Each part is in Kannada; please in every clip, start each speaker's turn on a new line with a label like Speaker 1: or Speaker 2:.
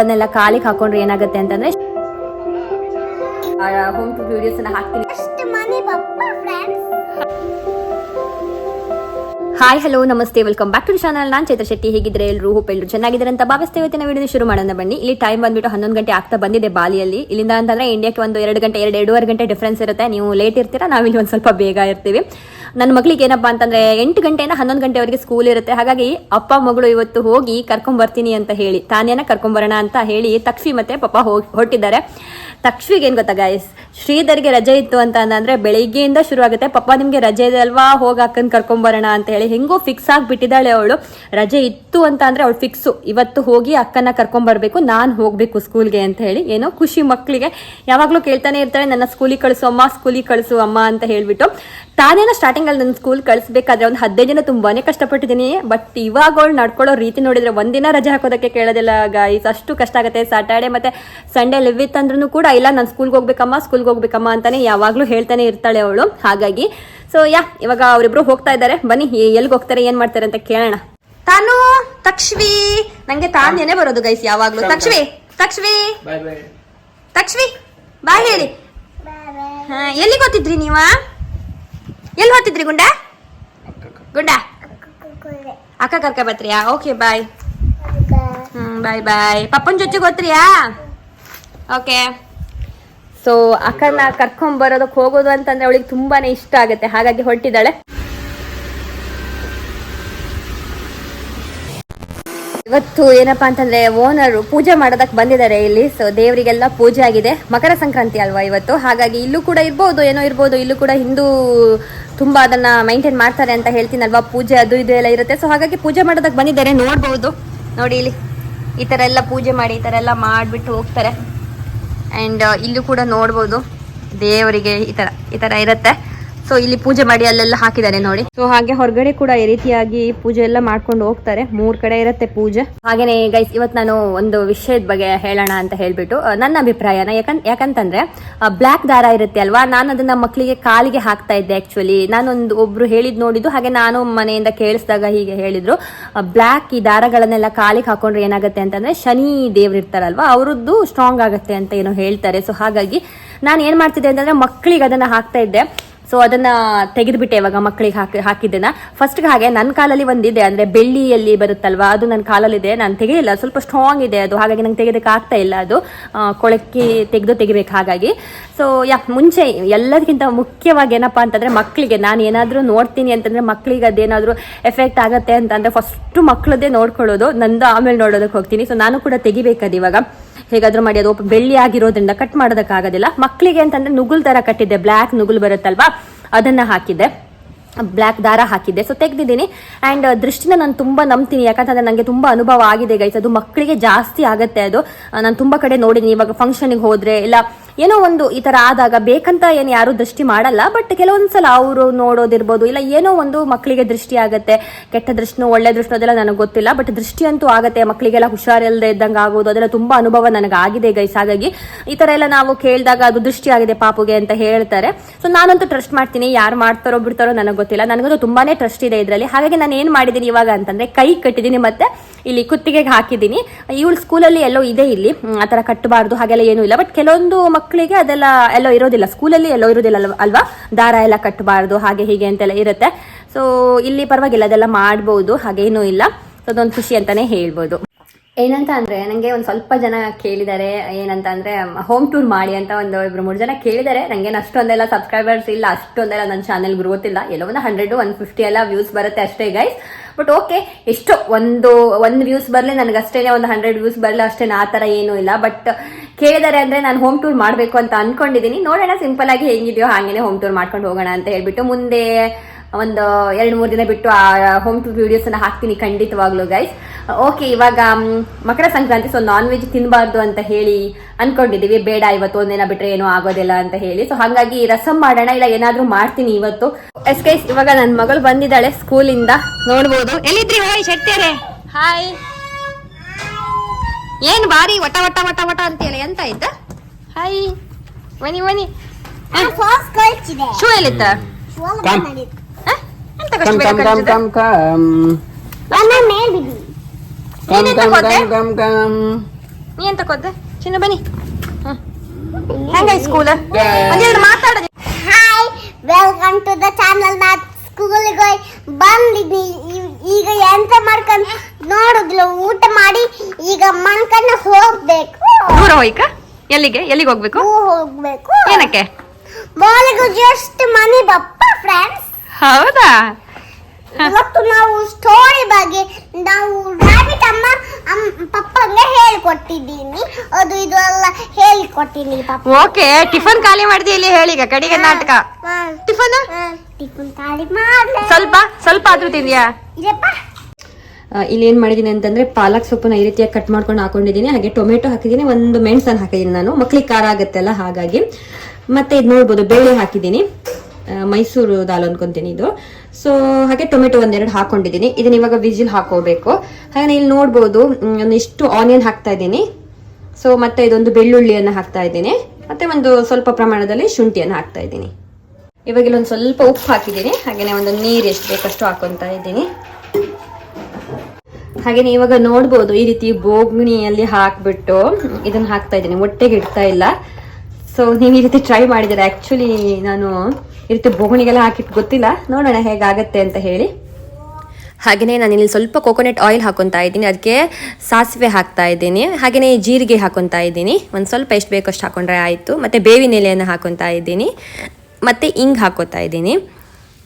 Speaker 1: ಅದನ್ನೆಲ್ಲ ಕಾಲಿಗೆ ಹಾಕೊಂಡ್ರೆ ಏನಾಗುತ್ತೆ ಅಂತಂದ್ರೆ ಹೋಮ್ ಟು ವಿಡಿಯೋಸ್ ಹಾಕ್ತೀನಿ. ಹಾಯ್ ಹಲೋ ನಮಸ್ತೆ ವೆಲ್ಕಮ್ ಬ್ಯಾಕ್ ಟು ಚಾನಲ್ ನಾನು ಚೈತ್ರ ಶೆಟ್ಟಿ. ಹೇಗಿದ್ರೆ ಎಲ್ಲರೂ ಹೋಪ್ ಎಲ್ಲರೂ ಚೆನ್ನಾಗಿದ್ದಾರೆ ಅಂತ ಭಾವಿಸ್ತೇವೆ. ಇವತ್ತಿನ ವಿಡಿಯೋ ಶುರು ಮಾಡೋಣ ಬನ್ನಿ. ಇಲ್ಲಿ ಟೈಮ್ ಬಂದ್ಬಿಟ್ಟು ಹನ್ನೊಂದು ಗಂಟೆ ಆಗ್ತಾ ಬಂದಿದೆ ಬಾಲಿಯಲ್ಲಿ. ಇಲ್ಲಿಂದ ಅಂತಂದ್ರೆ ಇಂಡಿಯಾಕ್ಕೆ ಒಂದು ಎರಡು ಗಂಟೆ ಎರಡು ಎರಡೂವರೆ ಗಂಟೆ ಡಿಫ್ರೆನ್ಸ್ ಇರುತ್ತೆ. ನೀವು ಲೇಟ್ ಇರ್ತೀರಾ ನಾವಿಲ್ಲಿ ಒಂದು ಸ್ವಲ್ಪ ಬೇಗ ಇರ್ತೀವಿ. ನನ್ನ ಮಗಳಿಗೆ ಏನಪ್ಪ ಅಂತಂದ್ರೆ ಎಂಟು ಗಂಟೆಯಿಂದ ಹನ್ನೊಂದು ಗಂಟೆವರೆಗೆ ಸ್ಕೂಲ್ ಇರುತ್ತೆ. ಹಾಗಾಗಿ ಅಪ್ಪ, ಮಗಳು ಇವತ್ತು ಹೋಗಿ ಕರ್ಕೊಂಡ್ ಬರ್ತೀನಿ ಅಂತ ಹೇಳಿ. ತಾನೇನ ಕರ್ಕೊಂಡ್ ಬರೋಣ ಅಂತ ಹೇಳಿ ತಕ್ಷಿ ಮತ್ತೆ ಪಾಪ ಹೋಗಿ ಹೊರಟಿದ್ದಾರೆ. ತಕ್ಷಿಗೆ ಏನು ಗೊತ್ತಾ ಗಾಯಸ್ ಶ್ರೀಧರ್ಗೆ ರಜೆ ಇತ್ತು ಅಂತ ಅಂದ್ರೆ ಬೆಳಿಗ್ಗೆಯಿಂದ ಶುರು ಆಗುತ್ತೆ ಪಪ್ಪ ನಿಮ್ಗೆ ರಜೆ ಇದೆ ಅಲ್ವಾ? ಹೋಗಿ ಅಕ್ಕನ್ ಕರ್ಕೊಂಬರೋಣ ಅಂತ ಹೇಳಿ. ಹೆಂಗೋ ಫಿಕ್ಸ್ ಆಗಿಬಿಟ್ಟಿದ್ದಾಳೆ ಅವಳು. ರಜೆ ಇತ್ತು ಅಂತ ಅಂದ್ರೆ ಅವಳು ಫಿಕ್ಸು ಇವತ್ತು ಹೋಗಿ ಅಕ್ಕನ ಕರ್ಕೊಂಬರ್ಬೇಕು ನಾನು ಹೋಗ್ಬೇಕು ಸ್ಕೂಲ್ಗೆ ಅಂತ ಹೇಳಿ. ಏನೋ ಖುಷಿ ಮಕ್ಕಳಿಗೆ ಯಾವಾಗ್ಲೂ ಕೇಳ್ತಾನೆ ಇರ್ತಾಳೆ, ನನ್ನ ಸ್ಕೂಲಿಗೆ ಕಳಿಸು ಅಮ್ಮ ಸ್ಕೂಲಿಗೆ ಕಳಿಸು ಅಮ್ಮ ಅಂತ ಹೇಳ್ಬಿಟ್ಟು. ತಾನೇನೋ ಸ್ಟಾರ್ಟಿಂಗ್ ಅಲ್ಲಿ ನನ್ನ ಸ್ಕೂಲ್ ಕಳಿಸ್ಬೇಕಾದ್ರೆ ಒಂದು ಹದಿನೈದು ದಿನ ತುಂಬಾನೇ ಕಷ್ಟಪಟ್ಟಿದ್ದೀನಿ ಬಟ್ ಇವಾಗ ಅವಳು ನಡ್ಕೊಳ್ಳೋ ರೀತಿ ನೋಡಿದ್ರೆ ಒಂದಿನ ರಜೆ ಹಾಕೋದಕ್ಕೆ ಕೇಳೋದಿಲ್ಲ ಗೈಸ್ ಅಷ್ಟು ಕಷ್ಟ ಆಗುತ್ತೆ. ಸಾಟರ್ಡೆ ಮತ್ತೆ ಸಂಡೇ ಲಿವ್ ಇತ್ತಂದ್ರೂ ಕೂಡ ಇಲ್ಲ ನಾನು ಸ್ಕೂಲ್ಗೆ ಹೋಗ್ಬೇಕಮ್ಮ ಸ್ಕೂಲ್ಗೆ ಹೋಗ್ಬೇಕಮ್ಮ ಅಂತಾನೆ ಯಾವಾಗಲೂ ಹೇಳ್ತಾನೆ ಇರ್ತಾಳೆ ಅವಳು. ಹಾಗಾಗಿ ಸೊ ಯಾ ಇವಾಗ ಅವರಿಬ್ರು ಹೋಗ್ತಾ ಇದ್ದಾರೆ. ಬನ್ನಿ ಎಲ್ಲಿಗೆ ಹೋಗ್ತಾರೆ ಏನ್ ಮಾಡ್ತಾರೆ ಅಂತ ಕೇಳೋಣ. ತಾನು ತಕ್ಷ್ವಿ. ನಂಗೆ ತಾನೇನೆ ಬರೋದು ಗೈಸ್ ಯಾವಾಗ್ಲೂ. ತಕ್ಷವಿ ತಕ್ಷ್ವಿ.
Speaker 2: ತಕ್ಷ್ವಿ ಬಾಯ್
Speaker 1: ತಕ್ಷವಿ ಬಾಯ್ ಹೇಳಿ. ಎಲ್ಲಿ ಗೊತ್ತಿದ್ರಿ ನೀವ? ಎಲ್ಲಿ ಹೋಗ್ತಿದ್ರಿ ಗುಂಡ? ಗುಂಡ. ಅಕ್ಕ ಕರ್ಕ ಬತ್ರಿಯಾ ಓಕೆ ಬಾಯ್. ಹ್ಮ್ ಬಾಯ್ ಬಾಯ್ ಪಪ್ಪನ ಜೊತೆಗೆ ಹೋತ್ರಿಯಾ ಓಕೆ ಸೊ ಅಕ್ಕನ ಕರ್ಕೊಂಡ್ ಬರೋದಕ್ಕೆ ಹೋಗೋದು ಅಂತಂದ್ರೆ ಅವಳಿಗೆ ತುಂಬಾನೇ ಇಷ್ಟ ಆಗುತ್ತೆ. ಹಾಗಾಗಿ ಹೊರಟಿದ್ದಾಳೆ. ಇವತ್ತು ಏನಪ್ಪಾ ಅಂತಂದ್ರೆ ಓನರ್ ಪೂಜೆ ಮಾಡೋದಕ್ಕೆ ಬಂದಿದ್ದಾರೆ ಇಲ್ಲಿ. ಸೊ ದೇವರಿಗೆಲ್ಲ ಪೂಜೆ ಆಗಿದೆ. ಮಕರ ಸಂಕ್ರಾಂತಿ ಅಲ್ವಾ ಇವತ್ತು? ಹಾಗಾಗಿ ಇಲ್ಲೂ ಕೂಡ ಇರ್ಬೋದು, ಏನೋ ಇರ್ಬೋದು. ಇಲ್ಲೂ ಕೂಡ ಹಿಂದೂ ತುಂಬಾ ಅದನ್ನ ಮೈಂಟೈನ್ ಮಾಡ್ತಾರೆ ಅಂತ ಹೇಳ್ತೀನಲ್ವಾ? ಪೂಜೆ ಅದು ಇದು ಎಲ್ಲ ಇರುತ್ತೆ. ಸೊ ಹಾಗಾಗಿ ಪೂಜೆ ಮಾಡೋದಕ್ಕೆ ಬಂದಿದ್ದಾರೆ. ನೋಡ್ಬೋದು. ನೋಡಿ ಇಲ್ಲಿ. ಈ ತರ ಎಲ್ಲ ಪೂಜೆ ಮಾಡಿ, ಈ ತರ ಎಲ್ಲ ಮಾಡ್ಬಿಟ್ಟು ಹೋಗ್ತಾರೆ. ಅಂಡ್ ಇಲ್ಲೂ ಕೂಡ ನೋಡ್ಬೋದು. ದೇವರಿಗೆ ಈ ತರ ಈ ತರ ಇರುತ್ತೆ. ಸೊ ಇಲ್ಲಿ ಪೂಜೆ ಮಾಡಿ ಅಲ್ಲೆಲ್ಲ ಹಾಕಿದ್ದಾರೆ ನೋಡಿ. ಸೊ ಹಾಗೆ ಹೊರಗಡೆ ಕೂಡ ಈ ರೀತಿಯಾಗಿ ಪೂಜೆ ಎಲ್ಲ ಮಾಡ್ಕೊಂಡು ಹೋಗ್ತಾರೆ. ಮೂರ್ ಕಡೆ ಇರುತ್ತೆ ಪೂಜೆ. ಹಾಗೇನೆ ಗೈಸ್ ಇವತ್ತು ನಾನು ಒಂದು ವಿಷಯದ ಬಗ್ಗೆ ಹೇಳೋಣ ಅಂತ ಹೇಳ್ಬಿಟ್ಟು ನನ್ನ ಅಭಿಪ್ರಾಯನ. ಯಾಕಂತ ಯಾಕಂತಂದ್ರೆ ಬ್ಲ್ಯಾಕ್ ದಾರ ಇರುತ್ತೆ ಅಲ್ವಾ? ನಾನು ಅದನ್ನ ಮಕ್ಕಳಿಗೆ ಕಾಲಿಗೆ ಹಾಕ್ತಾ ಇದ್ದೆ ಆಕ್ಚುಲಿ ನಾನೊಂದು ಒಬ್ರು ಹೇಳಿದ್ ನೋಡಿದ್ದು, ಹಾಗೆ ನಾನು ಮನೆಯಿಂದ ಕೇಳಿಸಿದಾಗ ಹೀಗೆ ಹೇಳಿದ್ರು. ಬ್ಲ್ಯಾಕ್ ಈ ದಾರಗಳನ್ನೆಲ್ಲ ಕಾಲಿಗೆ ಹಾಕೊಂಡ್ರೆ ಏನಾಗುತ್ತೆ ಅಂತಂದ್ರೆ, ಶನಿ ದೇವ್ರು ಇರ್ತಾರಲ್ವಾ? ಅವರದ್ದು ಸ್ಟ್ರಾಂಗ್ ಆಗುತ್ತೆ ಅಂತ ಏನೋ ಹೇಳ್ತಾರೆ. ಸೊ ಹಾಗಾಗಿ ನಾನು ಏನ್ ಮಾಡ್ತಿದ್ದೆ ಅಂತಂದ್ರೆ ಮಕ್ಕಳಿಗೆ ಅದನ್ನ ಹಾಕ್ತಾ ಇದ್ದೆ. ಸೊ ಅದನ್ನ ತೆಗೆದ್ಬಿಟ್ಟೆ ಇವಾಗ ಮಕ್ಕಳಿಗೆ ಹಾಕಿ, ಹಾಕಿದ್ದನ್ನ. ಫಸ್ಟ್ಗೆ ಹಾಗೆ ನನ್ನ ಕಾಲಲ್ಲಿ ಒಂದಿದೆ, ಅಂದ್ರೆ ಬೆಳ್ಳಿಯಲ್ಲಿ ಬರುತ್ತಲ್ವಾ? ಅದು ನನ್ನ ಕಾಲಲ್ಲಿದೆ. ನಾನು ತೆಗೆಯಿಲ್ಲ, ಸ್ವಲ್ಪ ಸ್ಟ್ರಾಂಗ್ ಇದೆ ಅದು. ಹಾಗಾಗಿ ನಂಗೆ ತೆಗೆದಕ್ಕೆ ಆಗ್ತಾ ಇಲ್ಲ ಅದು. ಕೊಳಕ್ಕೆ ತೆಗೆದು ತೆಗಿಬೇಕು ಹಾಗಾಗಿ. ಸೊ ಯಾ, ಮುಂಚೆ ಎಲ್ಲದಕ್ಕಿಂತ ಮುಖ್ಯವಾಗಿ ಏನಪ್ಪಾ ಅಂತಂದ್ರೆ ಮಕ್ಕಳಿಗೆ ನಾನು ಏನಾದರೂ ನೋಡ್ತೀನಿ ಅಂತಂದ್ರೆ ಮಕ್ಕಳಿಗೆ ಅದೇನಾದರೂ ಎಫೆಕ್ಟ್ ಆಗತ್ತೆ ಅಂತಂದ್ರೆ ಫಸ್ಟು ಮಕ್ಕಳದ್ದೇ ನೋಡ್ಕೊಳ್ಳೋದು, ನಂದು ಆಮೇಲೆ ನೋಡೋದಕ್ಕೆ ಹೋಗ್ತೀನಿ. ಸೊ ನಾನು ಕೂಡ ತೆಗಿಬೇಕದು ಇವಾಗ. ಹೇಗಾದ್ರೂ ಮಾಡಿ, ಅದು ಬೆಳ್ಳಿ ಆಗಿರೋದ್ರಿಂದ ಕಟ್ ಮಾಡೋದಕ್ಕಾಗೋದಿಲ್ಲ. ಮಕ್ಕಳಿಗೆ ಅಂತಂದ್ರೆ ನುಗುಲ್ ತರ ಕಟ್ಟಿದ್ದೆ ಬ್ಲ್ಯಾಕ್ ನುಗುಲ್ ಬರುತ್ತಲ್ವಾ? ಅದನ್ನ ಹಾಕಿದ್ದೆ. ಬ್ಲ್ಯಾಕ್ ದಾರ ಹಾಕಿದ್ದೆ. ಸೊ ತೆಗ್ದಿದ್ದೀನಿ. ಆ್ಯಂಡ್ ದೃಷ್ಟಿನ ನಾನು ತುಂಬ ನಂಬ್ತೀನಿ. ಯಾಕಂತಂದರೆ ನನಗೆ ತುಂಬ ಅನುಭವ ಆಗಿದೆ ಗೈಸ್ ಅದು ಮಕ್ಕಳಿಗೆ ಜಾಸ್ತಿ ಆಗುತ್ತೆ ಅದು. ನಾನು ತುಂಬ ಕಡೆ ನೋಡಿದ್ದೀನಿ ಇವಾಗ ಫಂಕ್ಷನಿಗೆ ಹೋದರೆ ಇಲ್ಲ, ಏನೋ ಒಂದು ಈ ಥರ ಆದಾಗ ಬೇಕಂತ ಏನು ಯಾರೂ ದೃಷ್ಟಿ ಮಾಡಲ್ಲ. ಬಟ್ ಕೆಲವೊಂದ್ಸಲ ಅವರು ನೋಡೋದಿರ್ಬೋದು. ಇಲ್ಲ, ಏನೋ ಒಂದು ಮಕ್ಕಳಿಗೆ ದೃಷ್ಟಿ ಆಗುತ್ತೆ. ಕೆಟ್ಟ ದೃಷ್ಟಿನೋ, ಒಳ್ಳೆ ದೃಷ್ಟಿ ಅದೆಲ್ಲ ನನಗೆ ಗೊತ್ತಿಲ್ಲ. ಬಟ್ ದೃಷ್ಟಿ ಅಂತೂ ಆಗುತ್ತೆ. ಮಕ್ಕಳಿಗೆಲ್ಲ ಹುಷಾರಿಲ್ಲದೆ ಇದ್ದಂಗೆ ಆಗೋದು, ಅದೆಲ್ಲ ತುಂಬ ಅನುಭವ ನನಗೆ ಆಗಿದೆ ಗೈಸ್ ಹಾಗಾಗಿ ಈ ಥರ ಎಲ್ಲ ನಾವು ಕೇಳಿದಾಗ ಅದು ದೃಷ್ಟಿ ಆಗಿದೆ ಪಾಪುಗೆ ಅಂತ ಹೇಳ್ತಾರೆ. ಸೊ ನಾನಂತೂ ಟ್ರಸ್ಟ್ ಮಾಡ್ತೀನಿ. ಯಾರು ಮಾಡ್ತಾರೋ ಬಿಡ್ತಾರೋ ನನಗೆ ಗೊತ್ತಿಲ್ಲ. ನನಗಂತೂ ತುಂಬಾನೇ ಟ್ರಸ್ಟ್ ಇದೆ ಇದರಲ್ಲಿ. ಹಾಗಾಗಿ ನಾನು ಏನು ಮಾಡಿದ್ದೀನಿ ಇವಾಗ ಅಂತಂದ್ರೆ ಕೈ ಕಟ್ಟಿದ್ದೀನಿ ಮತ್ತೆ ಇಲ್ಲಿ ಕುತ್ತಿಗೆಗೆ ಹಾಕಿದ್ದೀನಿ ಇವಳು ಸ್ಕೂಲಲ್ಲಿ ಎಲ್ಲೋ ಇದೆ ಇಲ್ಲಿ. ಆ ಥರ ಕಟ್ಟಬಾರ್ದು, ಹಾಗೆಲ್ಲ ಏನೂ ಇಲ್ಲ. ಬಟ್ ಕೆಲವೊಂದು ಮಕ್ಕಳಿಗೆ ಅದೆಲ್ಲ ಎಲ್ಲೋ ಇರೋದಿಲ್ಲ. ಸ್ಕೂಲಲ್ಲಿ ಎಲ್ಲೋ ಇರೋದಿಲ್ಲ ಅಲ್ವ- ದಾರ ಎಲ್ಲ ಕಟ್ಟಬಾರ್ದು, ಹಾಗೆ ಹೀಗೆ ಅಂತೆಲ್ಲ ಇರುತ್ತೆ. ಸೊ ಇಲ್ಲಿ ಪರವಾಗಿಲ್ಲ, ಅದೆಲ್ಲ ಮಾಡ್ಬೋದು ಹಾಗೇನೂ ಇಲ್ಲ. ಸೊ ಅದೊಂದು ಖುಷಿ ಅಂತಾನೆ ಹೇಳ್ಬೋದು. ಏನಂತ ಅಂದ್ರೆ, ನಂಗೆ ಒಂದ್ ಸ್ವಲ್ಪ ಜನ ಕೇಳಿದ್ದಾರೆ ಏನಂತ ಅಂದ್ರೆ ಹೋಮ್ ಟೂರ್ ಮಾಡಿ ಅಂತ ಒಂದು ಇಬ್ರು ಮೂರು ಜನ ಕೇಳಿದ್ದಾರೆ ನಂಗೆ ಅಷ್ಟೊಂದೆಲ್ಲ ಸಬ್ಸ್ಕ್ರೈಬರ್ಸ್ ಇಲ್ಲ, ಅಷ್ಟೊಂದೆಲ್ಲ ನನ್ನ ಚಾನೆಲ್ ಗ್ರೋತ್ ಇಲ್ಲ. ಎಲ್ಲೋ ಒಂದು ಹಂಡ್ರೆಡ್ ಒನ್ ಫಿಫ್ಟಿ ಎಲ್ಲ ವ್ಯೂಸ್ ಬರುತ್ತೆ ಅಷ್ಟೇ ಗೈಸ್ ಬಟ್ ಓಕೆ ಎಷ್ಟು ಒಂದು ಒಂದು ವ್ಯೂಸ್ ಬರಲಿ ನನಗೆ ಅಷ್ಟೇನೆ ಒಂದು ಹಂಡ್ರೆಡ್ ವ್ಯೂಸ್ ಬರಲಿ ಅಷ್ಟೇ ಆ ಥರ ಏನೂ ಇಲ್ಲ. ಬಟ್ ಕೇಳಿದ್ದಾರೆ ಅಂದ್ರೆ ನಾನು ಹೋಮ್ ಟೂರ್ ಮಾಡಬೇಕು ಅಂತ ಅನ್ಕೊಂಡಿದ್ದೀನಿ ನೋಡೋಣ ಸಿಂಪಲ್ ಆಗಿ ಹೆಂಗಿದೆಯೋ ಹಾಗೇನೆ ಹೋಮ್ ಟೂರ್ ಮಾಡ್ಕೊಂಡು ಹೋಗೋಣ ಅಂತ ಹೇಳ್ಬಿಟ್ಟು ಮುಂದೆ ಒಂದು ಎರಡು ಮೂರು ದಿನ ಬಿಟ್ಟು ಆ ಹೋಮ್ ಟೂರ್ ವೀಡಿಯೋಸನ್ನು ಹಾಕ್ತೀನಿ ಖಂಡಿತವಾಗ್ಲೂ ಗೈಸ್ ಓಕೆ ಇವಾಗ Makara Sankranti so non veg ತಿನ್ನಬಾರ್ದು ಅಂತ ಹೇಳಿ ಅನ್ಕೊಂಡಿದೀವಿ ಬೇಡ ಇವತ್ತು ಒಂದಿನ ಬಿಟ್ರೆ ಏನೂ ಆಗೋದಿಲ್ಲ ಅಂತ ಹೇಳಿ. ಸೊ ಹಾಗಾಗಿ ರಸಂ ಮಾಡೋಣ ಇಲ್ಲ ಏನಾದ್ರೂ ಮಾಡ್ತೀನಿ ಇವತ್ತು. ಎಸ್ ಗೈಸ್ ಇವಾಗ ನನ್ನ ಮಗಳು ಬಂದಿದ್ದಾಳೆ ಸ್ಕೂಲಿಂದ. ನೋಡ್ಬೋದು. ಎಲ್ಲಿದ್ರಿ ಹೋಯ್ ಶೆಟ್ಟಿಯರೇ? ಹಾಯ್ ಏನ್ ಬಾರಿ ವಟ ವಟ ವಟ ವಟ ಅಂತೀಯಲ್ಲ ಎಂತ ಆಯ್ತಾ? ಹಾಯ್ ಬನ್ನಿ ಬನ್ನಿ. ಶೂ ಎಲ್ಲಿತ್ತ? ಎಂತ
Speaker 2: ಕಮ್
Speaker 1: ಕಷ್ಟ
Speaker 2: come come come come. Come.
Speaker 1: ನೀ ಎಂತ ಕೊದ್ದೆ ಚಿನ್ನ ಬನ್ನಿ. ಹೆಂಗಾಯ್ತು ಸ್ಕೂಲ್ ಒಂದೆರಡು ಮಾತಾಡ.
Speaker 3: Hi welcome to the channel ನಾ ಸ್ಕೂಲಿಗೆ ಹೋಗಿ ಬಂದಿದ್ನಿ ಈಗ ಎಂತ ಮಾಡ್ಕೊಂಡ್ ನೋಡಿದ್ಲು ಊಟ ಮಾಡಿ ಈಗ ಮನ್ಕನ್ನ ಹೋಗ್ಬೇಕು.
Speaker 1: ದೂರ ಹೋಯ್ಕ ಎಲ್ಲಿಗೆ? ಎಲ್ಲಿಗೆ ಹೋಗ್ಬೇಕು?
Speaker 3: ಹೋಗ್ಬೇಕು.
Speaker 1: ಏನಕ್ಕೆ?
Speaker 3: ಬಾಲಿಗೂ ಜಸ್ಟ್ ಮನೆ ಬಪ್ಪ ಫ್ರೆಂಡ್ಸ್
Speaker 1: ಹೌದಾ?
Speaker 3: ಇವತ್ತು ನಾವು ಸ್ಟೋರಿ ಬಗ್ಗೆ ನಾವು ರಾಬಿಟ್ ಅಮ್ಮ ಪಪ್ಪಂಗೆ ಹೇಳಿಕೊಟ್ಟಿದ್ದೀನಿ. ಅದು ಇದು ಎಲ್ಲ ಹೇಳಿಕೊಟ್ಟಿದ್ದೀನಿ ಪಪ್ಪ.
Speaker 1: ಓಕೆ ಟಿಫನ್ ಖಾಲಿ ಮಾಡ್ದಿ ಇಲ್ಲಿ ಹೇಳಿ ಈಗ ಕಡೆಗೆ ನಾಟಕ. ಟಿಫನ್?
Speaker 3: ಟಿಫನ್ ಖಾಲಿ ಮಾಡ್ಲೆ.
Speaker 1: ಸ್ವಲ್ಪ ಸ್ವಲ್ಪ ಆದ್ರೂ ತಿಂದ್ಯಾ?
Speaker 3: ಇಲ್ಲಪ್ಪ
Speaker 1: ಇಲ್ಲಿ ಏನು ಮಾಡಿದ್ದೀನಿ ಅಂತಂದ್ರೆ ಪಾಲಕ್ ಸೊಪ್ಪನ್ನ ಈ ರೀತಿಯಾಗಿ ಕಟ್ ಮಾಡ್ಕೊಂಡು ಹಾಕೊಂಡಿದ್ದೀನಿ ಹಾಗೆ ಟೊಮೆಟೊ ಹಾಕಿದ್ದೀನಿ ಒಂದು ಮೆಣಸನ್ ಹಾಕಿದ್ದೀನಿ ನಾನು. ಮಕ್ಳಿಗೆ ಖಾರ ಆಗುತ್ತಲ್ಲ ಹಾಗಾಗಿ. ಮತ್ತೆ ಇದು ನೋಡ್ಬೋದು ಬೇಳೆ ಹಾಕಿದ್ದೀನಿ ಮೈಸೂರು ದಾಲ್ ಅನ್ಕೊಂತೀನಿ ಇದು. ಸೊ ಹಾಗೆ ಟೊಮೆಟೊ ಒಂದೆರಡು ಹಾಕೊಂಡಿದ್ದೀನಿ. ಇದನ್ನ ಇವಾಗ ವಿಜಿಲ್ ಹಾಕೋಬೇಕು. ಹಾಗೆ ಇಲ್ಲಿ ನೋಡ್ಬೋದು ಒಂದಿಷ್ಟು ಆನಿಯನ್ ಹಾಕ್ತಾ ಇದ್ದೀನಿ. ಸೊ ಮತ್ತೆ ಇದೊಂದು ಬೆಳ್ಳುಳ್ಳಿಯನ್ನು ಹಾಕ್ತಾ ಇದ್ದೀನಿ. ಮತ್ತೆ ಒಂದು ಸ್ವಲ್ಪ ಪ್ರಮಾಣದಲ್ಲಿ ಶುಂಠಿಯನ್ನು ಹಾಕ್ತಾ ಇದ್ದೀನಿ. ಇವಾಗ ಇಲ್ಲೊಂದು ಸ್ವಲ್ಪ ಉಪ್ಪು ಹಾಕಿದ್ದೀನಿ. ಹಾಗೆಯೇ ಒಂದು ನೀರು ಎಷ್ಟು ಬೇಕಷ್ಟು ಹಾಕೊತಾ ಇದ್ದೀನಿ. ಹಾಗೆ ಇವಾಗ ನೋಡ್ಬೋದು, ಈ ರೀತಿ ಬೋಗ್ಣಿಯಲ್ಲಿ ಹಾಕ್ಬಿಟ್ಟು ಇದನ್ನ ಹಾಕ್ತಾ ಇದ್ದೀನಿ. ಹೊಟ್ಟೆಗೆ ಇಡ್ತಾ ಇಲ್ಲ. ಸೊ ನೀವು ಈ ರೀತಿ ಟ್ರೈ ಮಾಡಿದರೆ. ಆ್ಯಕ್ಚುಲಿ ನಾನು ಈ ರೀತಿ ಬೋಗಣಿಗೆಲ್ಲ ಹಾಕಿಟ್ಟು ಗೊತ್ತಿಲ್ಲ. ನೋಡೋಣ ಹೇಗಾಗತ್ತೆ ಅಂತ ಹೇಳಿ. ಹಾಗೆಯೇ ನಾನು ಇಲ್ಲಿ ಸ್ವಲ್ಪ ಕೋಕೋನಟ್ ಆಯಿಲ್ ಹಾಕೊತಾ ಇದ್ದೀನಿ. ಅದಕ್ಕೆ ಸಾಸಿವೆ ಹಾಕ್ತಾ ಇದ್ದೀನಿ. ಹಾಗೆಯೇ ಜೀರಿಗೆ ಹಾಕೊತಾ ಇದ್ದೀನಿ. ಒಂದು ಸ್ವಲ್ಪ ಎಷ್ಟು ಬೇಕಷ್ಟು ಹಾಕೊಂಡ್ರೆ ಆಯಿತು. ಮತ್ತು ಬೇವಿನ ಎಲೆಯನ್ನು ಹಾಕೊತಾ ಇದ್ದೀನಿ. ಮತ್ತು ಇಂಗ್ ಹಾಕೋತಾ ಇದ್ದೀನಿ.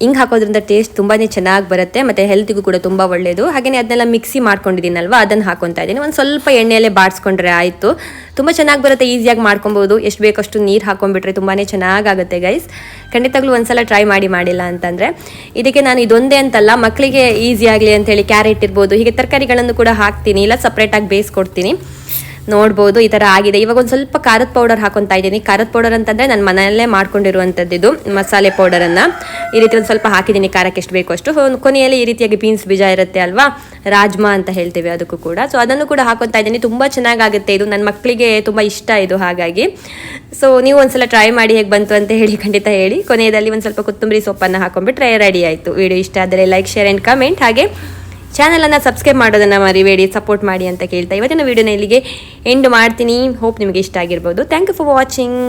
Speaker 1: ಹಿಂಗೆ ಹಾಕೋದ್ರಿಂದ ಟೇಸ್ಟ್ ತುಂಬಾ ಚೆನ್ನಾಗಿ ಬರುತ್ತೆ, ಮತ್ತು ಹೆಲ್ತಿಗೂ ಕೂಡ ತುಂಬ ಒಳ್ಳೆಯದು ಹಾಗೆಯೇ ಅದನ್ನೆಲ್ಲ ಮಿಕ್ಸಿ ಮಾಡ್ಕೊಂಡಿದ್ದೀನಲ್ವ ಅದನ್ನು ಹಾಕೊತಾ ಇದ್ದೀನಿ. ಒಂದು ಸ್ವಲ್ಪ ಎಣ್ಣೆಯಲ್ಲೇ ಬಾಡಿಸ್ಕೊಂಡ್ರೆ ಆಯಿತು. ತುಂಬ ಚೆನ್ನಾಗಿ ಬರುತ್ತೆ ಈಸಿಯಾಗಿ ಮಾಡ್ಕೊಬೋದು. ಎಷ್ಟು ಬೇಕಷ್ಟು ನೀರು ಹಾಕೊಂಡ್ಬಿಟ್ರೆ ತುಂಬಾ ಚೆನ್ನಾಗಾಗುತ್ತೆ ಗೈಸ್ ಖಂಡಿತವಾಗ್ಲೂ ಒಂದ್ಸಲ ಟ್ರೈ ಮಾಡಿ ಮಾಡಿಲ್ಲ ಅಂತಂದರೆ. ಇದಕ್ಕೆ ನಾನು ಇದೊಂದೇ ಅಂತಲ್ಲ ಮಕ್ಕಳಿಗೆ ಈಸಿ ಆಗಲಿ ಅಂತೇಳಿ ಕ್ಯಾರೆಟ್ ಇರ್ಬೋದು, ಹೀಗೆ ತರಕಾರಿಗಳನ್ನು ಕೂಡ ಹಾಕ್ತೀನಿ, ಇಲ್ಲ ಸಪ್ರೇಟಾಗಿ ಬೇಯಿಸ್ಕೊಡ್ತೀನಿ. ನೋಡ್ಬೋದು, ಈ ಥರ ಆಗಿದೆ. ಇವಾಗ ಒಂದು ಸ್ವಲ್ಪ ಖಾರದ ಪೌಡರ್ ಹಾಕೊತಾ ಇದ್ದೀನಿ. ಖಾರದ ಪೌಡರ್ ಅಂತಂದರೆ ನಾನು ಮನೆಯಲ್ಲೇ ಮಾಡ್ಕೊಂಡಿರುವಂಥದ್ದು ಮಸಾಲೆ ಪೌಡರನ್ನು ಈ ರೀತಿ ಒಂದು ಸ್ವಲ್ಪ ಹಾಕಿದ್ದೀನಿ, ಖಾರಕ್ಕೆ ಎಷ್ಟು ಬೇಕು ಅಷ್ಟು. ಕೊನೆಯಲ್ಲಿ ಈ ರೀತಿಯಾಗಿ ಬೀನ್ಸ್ ಬೀಜ ಇರುತ್ತೆ ಅಲ್ವಾ? ರಾಜ್ಮಾ ಅಂತ ಹೇಳ್ತೀವಿ ಅದಕ್ಕೂ ಕೂಡ. ಸೊ ಅದನ್ನು ಕೂಡ ಹಾಕೊತಾ ಇದ್ದೀನಿ. ತುಂಬ ಚೆನ್ನಾಗಾಗುತ್ತೆ ಇದು. ನನ್ನ ಮಕ್ಕಳಿಗೆ ತುಂಬ ಇಷ್ಟ ಇದು ಹಾಗಾಗಿ. ಸೊ ನೀವು ಒಂದ್ಸಲ ಟ್ರೈ ಮಾಡಿ ಹೇಗೆ ಬಂತು ಅಂತ ಹೇಳಿ ಖಂಡಿತ ಹೇಳಿ. ಕೊನೆಯದಲ್ಲಿ ಒಂದು ಸ್ವಲ್ಪ ಕೊತ್ತಂಬರಿ ಸೊಪ್ಪನ್ನು ಹಾಕೊಂಡ್ಬಿಟ್ರೆ ರೆಡಿ ಆಯಿತು. ವಿಡಿಯೋ ಇಷ್ಟ ಆದರೆ ಲೈಕ್ ಶೇರ್ ಆ್ಯಂಡ್ ಕಮೆಂಟ್ ಹಾಗೆ ಚಾನಲನ್ನು ಸಬ್ಸ್ಕ್ರೈಬ್ ಮಾಡೋದನ್ನು ಮರಿಬೇಡಿ ಸಪೋರ್ಟ್ ಮಾಡಿ ಅಂತ ಕೇಳ್ತಾ ಇವತ್ತಿನ ವೀಡಿಯೋನ ಇಲ್ಲಿಗೆ ಎಂಡ್ ಮಾಡ್ತೀನಿ. ಹೋಪ್ ನಿಮಗೆ ಇಷ್ಟ ಆಗಿರ್ಬೋದು. Thank you for watching